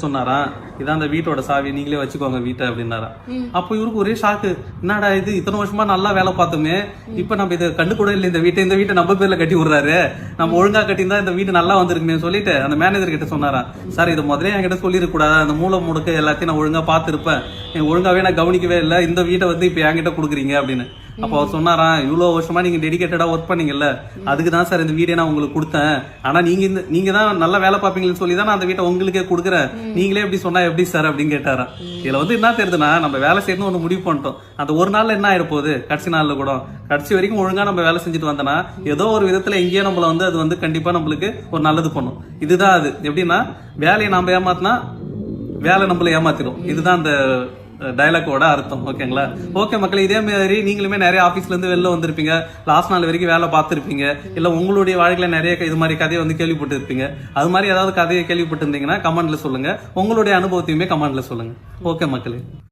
சொன்னாரா இதான் அந்த வீட்டோட சாவி நீங்களே வச்சுக்கோங்க வீட்டை அப்படின்னாரா. அப்போ இவருக்கு ஒரே ஷாக்கு என்னடா இது? இத்தனை வருஷமா நல்லா வேலை பார்த்தோமே. இப்ப நம்ம இதை கண்டு கூட இல்லை. இந்த வீட்டை இந்த வீட்டை நம்ம பேர்ல கட்டி விடுறாரு. நம்ம ஒழுங்கா கட்டியிருந்தா இந்த வீடு நல்லா வந்திருக்குமே சொல்லிட்டு அந்த மேனேஜர் கிட்ட சொன்னாரா. சார் இதை முதல்ல என்கிட்ட சொல்லிருக்க கூடாது அந்த மூளை முடுக்க எல்லாத்தையும் நான் ஒழுங்கா பார்த்துருப்பேன். ஒழுங்காவே நான் கவனிக்கவே இல்லை. இந்த வீட்டை வந்து இப்ப என்கிட்ட கொடுக்குறீங்க அப்படின்னு. அப்போ அவர் சொன்னாராம் இவ்வளோ வருஷமா நீங்க டெடிக்கேட்டடா ஒர்க் பண்ணீங்கல்ல அதுக்கு தான் சார் இந்த வீடே நான் உங்களுக்கு கொடுத்தேன். ஆனா நீங்க இந்த நீங்க தான் நல்லா வேலை பார்ப்பீங்கன்னு சொல்லி தான் நான் அந்த வீட்டை உங்களுக்கே கொடுக்குறேன். நீங்களே எப்படி சொன்னா எப்படி சார் அப்படின்னு கேட்டாரா. இதுல வந்து என்ன தெரியுதுன்னா நம்ம வேலை செய்யணும் ஒன்று முடிவு பண்ணிட்டோம். அந்த ஒரு நாள்ல என்ன ஆயிட கடைசி நாள்ல கூட. கடைசி வரைக்கும் ஒழுங்கா நம்ம வேலை செஞ்சுட்டு வந்தோம்னா ஏதோ ஒரு விதத்துல எங்கேயோ நம்மள வந்து அது வந்து கண்டிப்பா நம்மளுக்கு ஒரு நல்லது பண்ணும். இதுதான் அது. எப்படின்னா வேலையை நாம ஏமாத்தினா வேலை நம்மள ஏமாத்திடும். இதுதான் அந்த டயலாக்கோட அர்த்தம் ஓகேங்களா ஓகே மக்களே இதே மாதிரி நீங்களுமே நிறைய ஆபீஸ்ல இருந்து வெளில வந்திருப்பீங்க. லாஸ்ட் நாள் வரைக்கும் வேலை பார்த்துருப்பீங்க. இல்ல உங்களுடைய வாழ்க்கையில நிறைய இது மாதிரி கதையை வந்து கேள்விப்பட்டு இருப்பீங்க அது மாதிரி ஏதாவது கதையை கேள்விப்பட்டிருந்தீங்கன்னா கமெண்ட்ல சொல்லுங்க. உங்களுடைய அனுபவத்தையுமே கமெண்ட்ல சொல்லுங்க. ஓகே மக்களே.